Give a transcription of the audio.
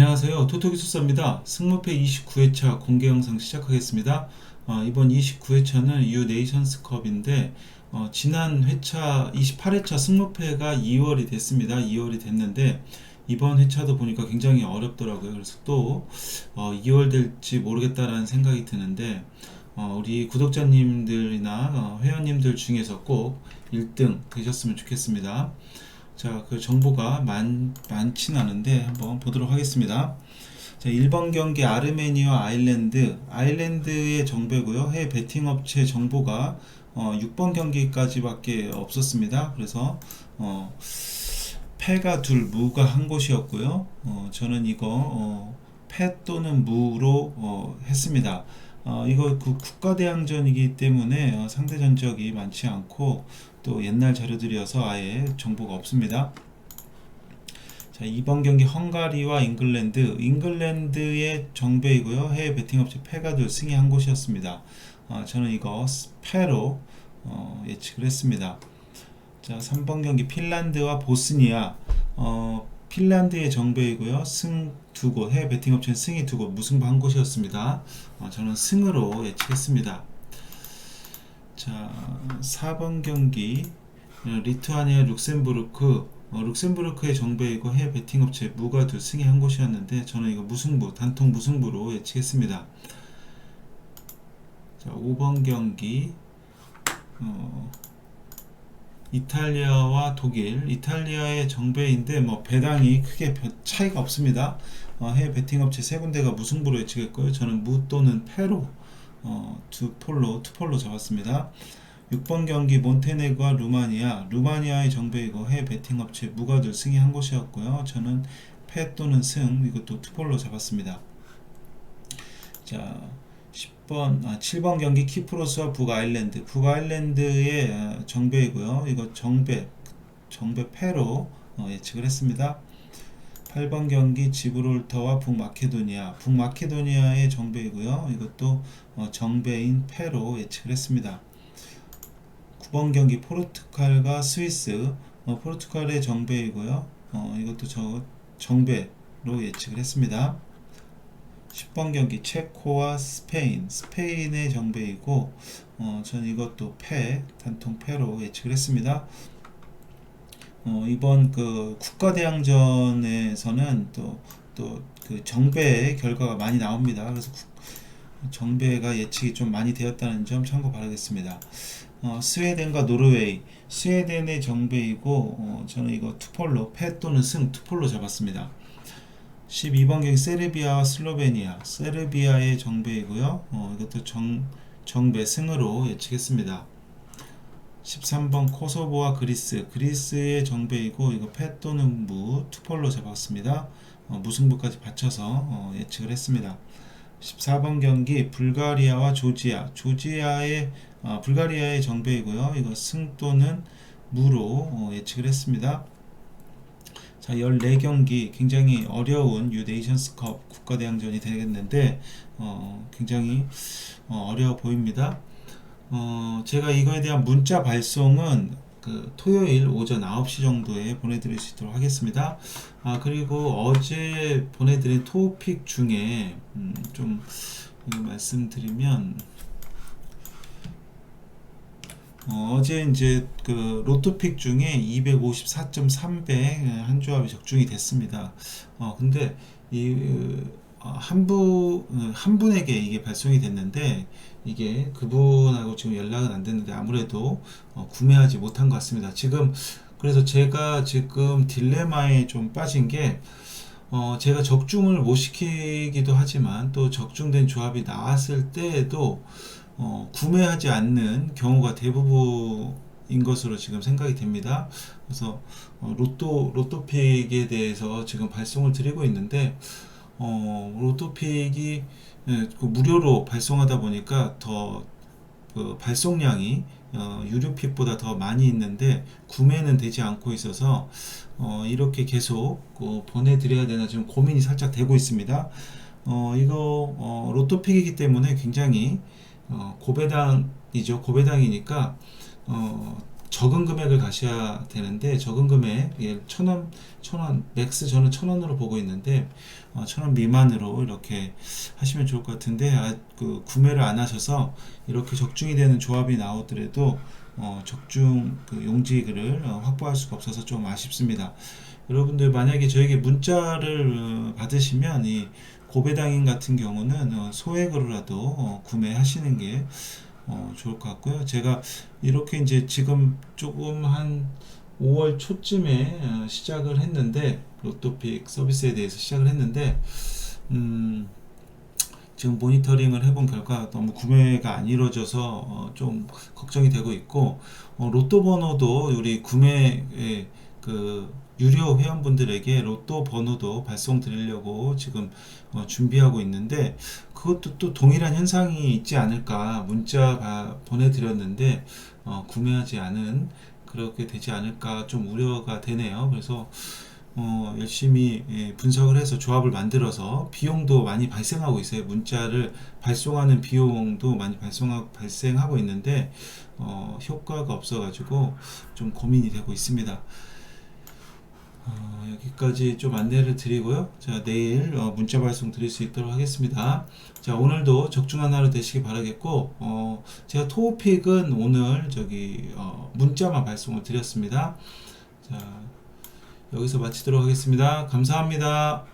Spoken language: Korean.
안녕하세요. 토토기술사입니다. 승무패 29회차 공개 영상 시작하겠습니다. 어, 이번 29회차는 U 네이션스컵인데 어, 지난 회차 28회차 승무패가 2월이 됐습니다. 2월이 됐는데 이번 회차도 보니까 굉장히 어렵더라고요. 그래서 또 어, 2월 될지 모르겠다라는 생각이 드는데 어, 우리 구독자님들이나 어, 회원님들 중에서 꼭 1등 되셨으면 좋겠습니다. 자, 그 정보가 많, 많진 않은데 한번 보도록 하겠습니다. 자, 1번 경기 아르메니아 아일랜드, 아일랜드의 정배고요. 해외 베팅 업체 정보가 어, 6번 경기까지밖에 없었습니다. 그래서 어, 패가 둘, 무가 한 곳이었고요. 어, 저는 이거 어, 패 또는 무로 어, 했습니다. 어, 이거 그 국가대항전이기 때문에 어, 상대 전적이 많지 않고 또 옛날 자료들이어서 아예 정보가 없습니다. 자, 이번 경기 헝가리와 잉글랜드, 잉글랜드의 정배이고요. 해외 베팅 업체 패가둘 승이 한 곳이었습니다. 어, 저는 이거 패로 어, 예측을 했습니다. 자, 3번 경기 핀란드와 보스니아. 어, 핀란드의 정배이고요. 승 두 곳, 해외 베팅 업체는 승이 두 곳, 무승부 한 곳이었습니다. 어, 저는 승으로 예측했습니다. 자, 4번 경기 어, 리투아니아 룩셈부르크 어, 룩셈부르크의 정배이고 해외 베팅 업체 무가 둘 승이 한 곳이었는데 저는 이거 무승부 단통 무승부로 예측했습니다. 자, 5번 경기 어, 이탈리아와 독일 이탈리아의 정배인데 뭐 배당이 크게 별 차이가 없습니다. 어, 해외 베팅 업체 세 군데가 무승부로 예측했고요. 저는 무 또는 패로 어, 두 폴로 투 폴로 잡았습니다. 6번 경기 몬테네그와 루마니아 루마니아의 정배이고 해외 베팅 업체 무가 둘 승이 한 곳이었고요. 저는 패 또는 승 이것도 투 폴로 잡았습니다. 자 10번 아 7번 경기 키프로스와 북아일랜드 북아일랜드의 어, 정배이고요. 이거 정배 정배 패로 어, 예측을 했습니다. 8번 경기 지브롤터와 북마케도니아 북마케도니아의 정배이고요. 이것도 어, 정배인 패로 예측을 했습니다. 9번 경기 포르투갈과 스위스 어, 포르투갈의 정배이고요. 어, 이것도 저 정배로 예측을 했습니다. 10번 경기 체코와 스페인 스페인의 정배이고 어, 저는 이것도 패 단통 패로 예측을 했습니다. 어, 이번 그 국가대항전에서는 또 또 그 정배의 결과가 많이 나옵니다. 그래서 국- 정배가 예측이 좀 많이 되었다는 점 참고 바라겠습니다. 어, 스웨덴과 노르웨이 스웨덴의 정배이고 어, 저는 이거 투폴로 패 또는 승 투폴로 잡았습니다. 12번 경기 세르비아와 슬로베니아 세르비아의 정배이고요. 어, 이것도 정, 정배 승으로 예측했습니다. 13번 코소보와 그리스 그리스의 정배이고 이거 패 또는 무 투폴로 잡았습니다. 어, 무승부까지 받쳐서 어, 예측을 했습니다. 14번 경기 불가리아와 조지아 조지아의 어, 불가리아의 정배이고요. 이거 승 또는 무로 어, 예측을 했습니다. 자, 14경기 굉장히 어려운 유 네이션스컵 국가대항전이 되겠는데 어, 굉장히 어, 어려워 보입니다. 어, 제가 이거에 대한 문자 발송은 그 토요일 오전 9시 정도에 보내드릴 수 있도록 하겠습니다. 아, 그리고 어제 보내드린 토픽 중에 음, 좀 이거 말씀드리면 어, 제 이제 그 로또픽 중에 254.300한 조합이 적중이 됐습니다. 어, 근데 이 어, 어, 한 분에게 이게 발송이 됐는데 이게 그분하고 지금 연락은 안 됐는데 아무래도 어, 구매하지 못한 것 같습니다. 지금 그래서 제가 지금 딜레마에 좀 빠진 게 어, 제가 적중을 못 시키기도 하지만 또 적중된 조합이 나왔을 때에도 어, 구매하지 않는 경우가 대부분인 것으로 지금 생각이 됩니다. 그래서 어, 로또 로또픽에 대해서 지금 발송을 드리고 있는데 어, 로또픽이 예, 그 무료로 발송하다 보니까 더 그 발송량이 어, 유료픽보다 더 많이 있는데 구매는 되지 않고 있어서 어, 이렇게 계속 그 보내드려야 되나 지금 고민이 살짝 되고 있습니다. 어, 이거 어, 로또픽이기 때문에 굉장히 어, 고배당이죠. 고배당이니까 어, 적은 금액을 가셔야 되는데 적은 금액 예, 천원 천원 맥스 저는 천 원으로 보고 있는데 어, 천원 미만으로 이렇게 하시면 좋을 것 같은데 아, 그 구매를 안 하셔서 이렇게 적중이 되는 조합이 나오더라도 어, 적중 그 용지를 어, 확보할 수가 없어서 좀 아쉽습니다. 여러분들 만약에 저에게 문자를 어, 받으시면 이 고배당인 같은 경우는 어, 소액으로라도 어, 구매하시는 게 어, 좋을 것 같고요. 제가 이렇게 이제 지금 조금 한 5월 초쯤에 어, 시작을 했는데 로또픽 서비스에 대해서 시작을 했는데 음, 지금 모니터링을 해본 결과 너무 구매가 안 이루어져서 어, 좀 걱정이 되고 있고 어, 로또 번호도 우리 구매에 그 유료 회원분들에게 로또 번호도 발송 드리려고 지금 어, 준비하고 있는데 그것도 또 동일한 현상이 있지 않을까 문자 바- 보내드렸는데 어, 구매하지 않은 그렇게 되지 않을까 좀 우려가 되네요. 그래서 어, 열심히 예, 분석을 해서 조합을 만들어서 비용도 많이 발생하고 있어요. 문자를 발송하는 비용도 많이 발송하고 발생하고 있는데 어, 효과가 없어가지고 좀 고민이 되고 있습니다. 어, 여기까지 좀 안내를 드리고요. 자, 내일 어, 문자 발송 드릴 수 있도록 하겠습니다. 자, 오늘도 적중한 하루 되시기 바라겠고, 어, 제가 토픽은 오늘 저기 어, 문자만 발송을 드렸습니다. 자, 여기서 마치도록 하겠습니다. 감사합니다.